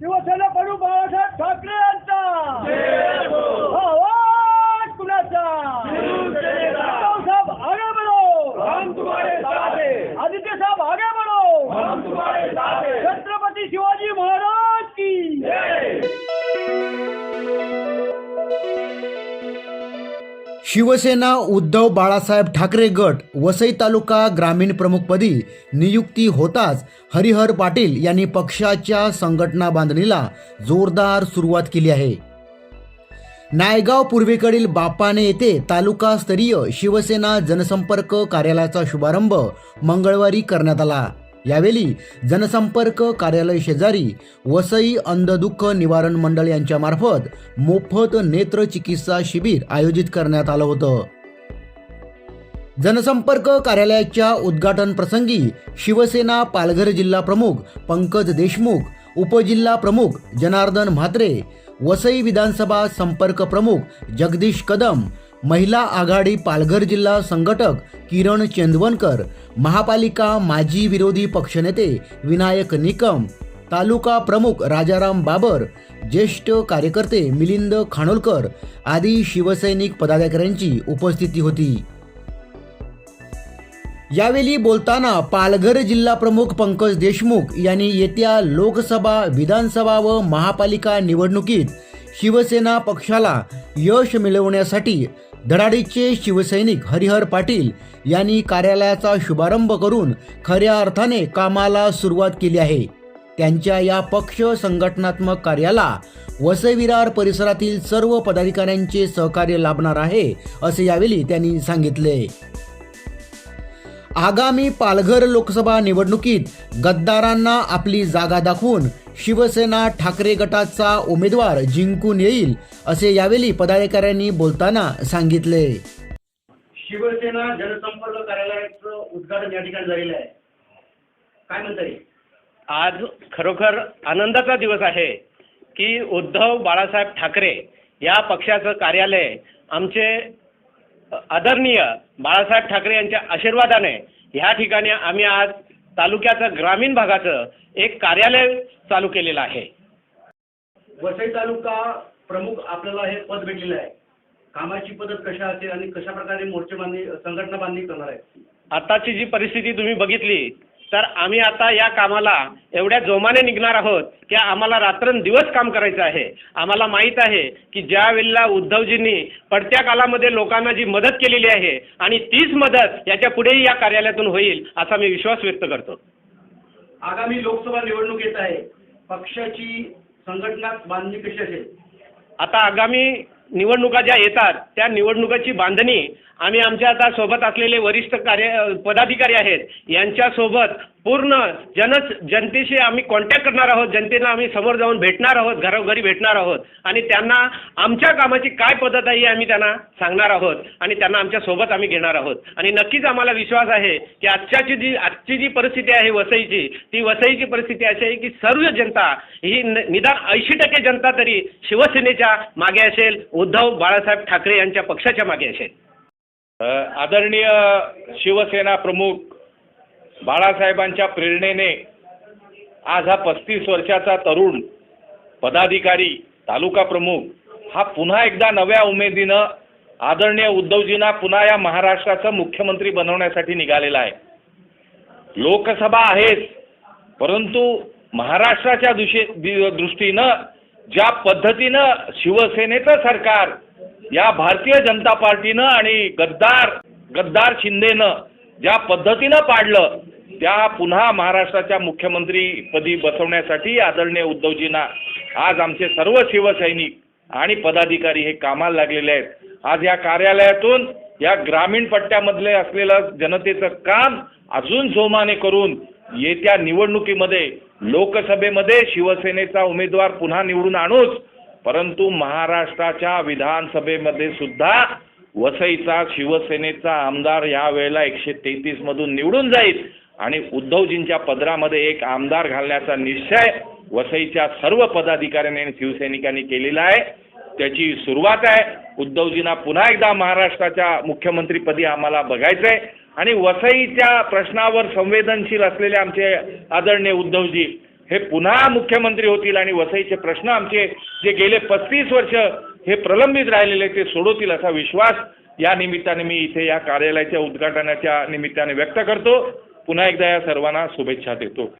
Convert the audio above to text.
शिवसेना प्रमुख बाळासाहेब ठाकरे शिवसेना उद्धव बाळासाहेब ठाकरे गट वसई तालुका ग्रामीण प्रमुखपदी नियुक्ती होताच हरिहर पाटील यांनी पक्षाच्या संघटना बांधणीला जोरदार सुरुवात केली आहे. नायगाव पूर्वेकडील बापाने येथे तालुकास्तरीय शिवसेना जनसंपर्क कार्यालयाचा शुभारंभ मंगळवारी करण्यात आला. यावेळी जनसंपर्क कार्यालय शेजारी वसई अंधदुःख निवारण मंडळ यांच्या मार्फत मोफत नेत्र चिकित्सा शिबिर आयोजित करण्यात आलं होतं. जनसंपर्क कार्यालयाच्या उद्घाटन प्रसंगी शिवसेना पालघर जिल्हा प्रमुख पंकज देशमुख उपजिल्हा प्रमुख जनार्दन म्हात्रे वसई विधानसभा संपर्क प्रमुख जगदीश कदम महिला आघाडी पालघर जिल्हा संघटक किरण चेंदवनकर महापालिका माजी विरोधी पक्षनेते विनायक निकम तालुका प्रमुख राजाराम बाबर ज्येष्ठ कार्यकर्ते मिलिंद खानोलकर आदी शिवसैनिक पदाधिकाऱ्यांची उपस्थिती होती. यावेळी बोलताना पालघर जिल्हा प्रमुख पंकज देशमुख यांनी येत्या लोकसभा विधानसभा व महापालिका निवडणुकीत शिवसेना पक्षाला यश मिळवण्यासाठी धडाडीचे शिवसैनिक हरिहर पाटील यांनी कार्यालयाचा शुभारंभ करून खऱ्या अर्थाने कामाला सुरुवात केली आहे. त्यांच्या या पक्ष संघटनात्मक कार्याला वसविरार परिसरातील सर्व पदाधिकाऱ्यांचे सहकार्य लाभणार आहे असे यावेळी त्यांनी सांगितले. आगामी पालघर लोकसभा निवडणुकीत गद्दारांना आपली जागा दाखवून शिवसेना ठाकरे गटाचा उमेदवार जिंकून येईल असे यावेळी पदाधिकाऱ्यांनी बोलताना सांगितले. शिवसेना जनसंपर्क कार्यालयाचं उद्घाटन या ठिकाणी झालेलं आहे. काय म्हणता येईल? आज खरोखर आनंदाचा दिवस आहे की उद्धव बाळासाहेब ठाकरे या पक्षाचं कार्यालय आमचे आदरणीय बाळासाहेब ठाकरे यांच्या आशीर्वादाने ह्या ठिकाणी आम्ही आज तालुक्याचं ग्रामीण भागाचं एक कार्यालय चालू केलेलं आहे. वसई तालुका प्रमुख आपल्याला हे पद भेटलेलं आहे. कामाची पद्धत कशा असेल आणि कशा प्रकारे मोर्चे बांधणी संघटना बांधणी करणार आहे आताची जी परिस्थिती तुम्ही बघितली तर आम्ही आता या कामाला एवढ्या जोमाने निघणार आहोत की आम्हाला रात्रंदिवस काम करायचं आहे. आम्हाला माहीत आहे की ज्या वेळेला उद्धवजींनी पडत्या कालामध्ये लोकांना जी मदत केलेली आहे आणि तीच मदत याच्या पुढेही या कार्यालयातून होईल असा मी विश्वास व्यक्त करतो. आगामी लोकसभा निवडणूक येत आहे. पक्षाची संघटना बांधणी कशी असेल? आता आगामी निवडणुका ज्या येतात त्या निवडणुकाची बांधणी आम्ही आमच्या आता सोबत असलेले वरिष्ठ कार्य पदाधिकारी आहेत यांच्यासोबत पूर्ण जन जनतेशी आम्ही कॉन्टॅक्ट करणार आहोत जनतेला आम्ही समोर जाऊन भेटणार आहोत घरोघरी भेटणार आहोत आणि त्यांना आमच्या कामाची काय पद्धत आहे ही आम्ही त्यांना सांगणार आहोत आणि त्यांना आमच्यासोबत आम्ही घेणार आहोत. आणि नक्कीच आम्हाला विश्वास आहे की आजच्याची जी आजची जी परिस्थिती आहे वसईची ती वसईची परिस्थिती अशी आहे की सर्व जनता ही न- निदान ऐंशी टक्के जनता तरी शिवसेनेच्या मागे असेल उद्धव बाळासाहेब ठाकरे यांच्या पक्षाच्या मागे असेल आदरणीय शिवसेना प्रमुख बाळासाहेबांच्या प्रेरणेने आज हा पस्तीस वर्षाचा तरुण पदाधिकारी तालुका प्रमुख हा पुन्हा एकदा नव्या उमेदीनं आदरणीय उद्धवजींना पुन्हा या महाराष्ट्राचं मुख्यमंत्री बनवण्यासाठी निघालेला आहे. लोकसभा आहेच परंतु महाराष्ट्राच्या दुशे दृष्टीनं ज्या पद्धतीनं शिवसेनेचं सरकार या भारतीय जनता पार्टीनं आणि गद्दार गद्दार शिंदेनं ज्या पद्धतीनं पाडलं त्या पुन्हा महाराष्ट्राच्या मुख्यमंत्रीपदी बसवण्यासाठी आदरणीय उद्धवजींना आज आमचे सर्व शिवसैनिक आणि पदाधिकारी हे कामाला लागलेले आहेत. आज या कार्यालयातून या ग्रामीण पट्ट्यामधले असलेलं जनतेचं काम अजून जोमाने करून येत्या निवडणुकीमध्ये लोकसभेमध्ये शिवसेनेचा उमेदवार पुन्हा निवडून आणूच परंतु महाराष्ट्राच्या विधानसभेमध्ये सुद्धा वसईचा शिवसेनेचा आमदार या वेळेला एकशे तेहतीस मधून निवडून जाईल. आणि उद्धवजींच्या पदरामध्ये एक आमदार घालण्याचा निश्चय वसईच्या सर्व पदाधिकाऱ्यांनी आणि शिवसैनिकांनी केलेला आहे. त्याची सुरुवात आहे. उद्धवजींना पुन्हा एकदा महाराष्ट्राच्या मुख्यमंत्रीपदी आम्हाला बघायचं आहे आणि वसईच्या प्रश्नावर संवेदनशील असलेले आमचे आदरणीय उद्धवजी हे पुन्हा मुख्यमंत्री होतील आणि वसईचे प्रश्न आमचे जे गेले पस्तीस वर्ष हे प्रलंबित राहिलेले ते सोडवतील असा विश्वास या निमित्ताने मी इथे या कार्यालयाच्या उद्घाटनाच्या निमित्ताने व्यक्त करतो. पुन्हा एकदा या सर्वांना शुभेच्छा देतो.